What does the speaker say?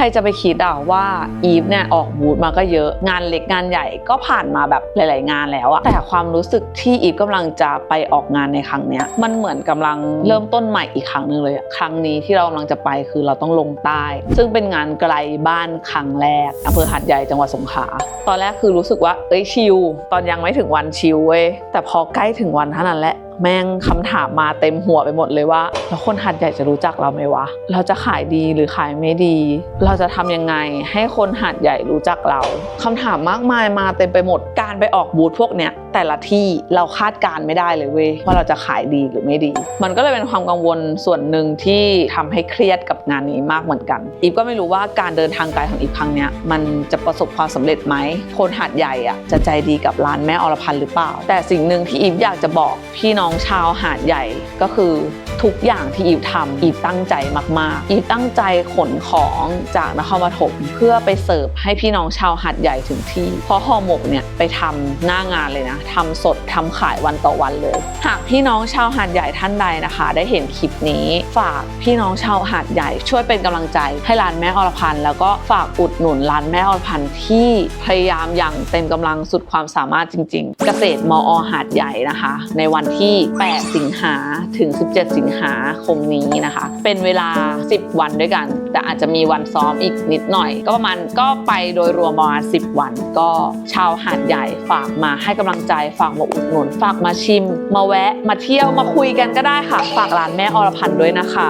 ใครจะไปคิดอะว่าอีฟเนี่ยออกบูธมาก็เยอะงานเล็กงานใหญ่ก็ผ่านมาแบบหลาย ๆ งานแล้วอะแต่ความรู้สึกที่อีฟกำลังจะไปออกงานในครั้งเนี้ยมันเหมือนกำลังเริ่มต้นใหม่อีกครั้งหนึ่งเลยอะครั้งนี้ที่เรากำลังจะไปคือเราต้องลงใต้ ซึ่งเป็นงานไกลบ้านครั้งแรกอำเภอหาดใหญ่จังหวัดสงขลาตอนแรกคือรู้สึกว่าเอ้ยชิลตอนยังไม่ถึงวันชิลเว้ยแต่พอใกล้ถึงวันเท่านั้นแหละ แม่งคำถามมาเต็มหัวไปหมดเลยว่า แล้วคนหัดใหญ่จะรู้จักเราไหมวะ เราจะขายดีหรือขายไม่ดี เราจะทำยังไงให้คนหัดใหญ่รู้จักเราคำถามมากมายมาเต็มไปหมด การไปออกบูธพวกเนี้ยแต่ละที่เราคาดการณ์ไม่ได้เลยเว้ยว่าเราจะขายดีหรือไม่ดี มันก็เลยเป็นความกังวลส่วนหนึ่งที่ทำให้เครียดกับงานนี้มากเหมือนกัน อีฟก็ไม่รู้ว่าการเดินทางไกลของอีฟครั้งเนี้ยมันจะประสบความสำเร็จไหมคนหัดใหญ่อะจะใจดีกับร้านแม่อรพันธ์หรือเปล่า แต่สิ่งหนึ่งที่อีฟอยากจะบอกพี่น้องชาวหาดใหญ่ก็คือ ทุกอย่างที่อีฟทำอีฟตั้งใจมากๆ อีฟตั้งใจขนของจากนครปฐมเพื่อไปเสิร์ฟให้พี่น้องชาวหาดใหญ่ถึงที่ เพราะห่อหมกเนี่ยไปทำหน้างานเลยนะทำสดทำขายวันต่อวันเลย หากพี่น้องชาวหาดใหญ่ท่านใดนะคะ ได้เห็นคลิปนี้ ฝากพี่น้องชาวหาดใหญ่ ช่วยเป็นกำลังใจให้ร้านแม่อรพันธ์แล้วก็ฝากอุดหนุนร้านแม่อรพันธ์ที่พยายามอย่างเต็มกำลังสุดความสามารถจริง ๆ เกษตรมอหาดใหญ่นะคะ ในวันที่ 8 สิงหาถึง 17 สิงหาคมนี้นะคะ เป็นเวลา 10 วันด้วยกัน แต่อาจจะมีวันซ้อมอีกนิดหน่อย ก็ประมาณก็ไปโดยรวมประมาณ 10 วัน ก็ชาวหาดใหญ่ฝากมาให้กำลังใจฝากมาอุดหนุนฝากมาชิม มาแวะมาเที่ยวมาคุยกันก็ได้ค่ะ ฝากร้านแม่อรพันธ์ด้วยนะคะ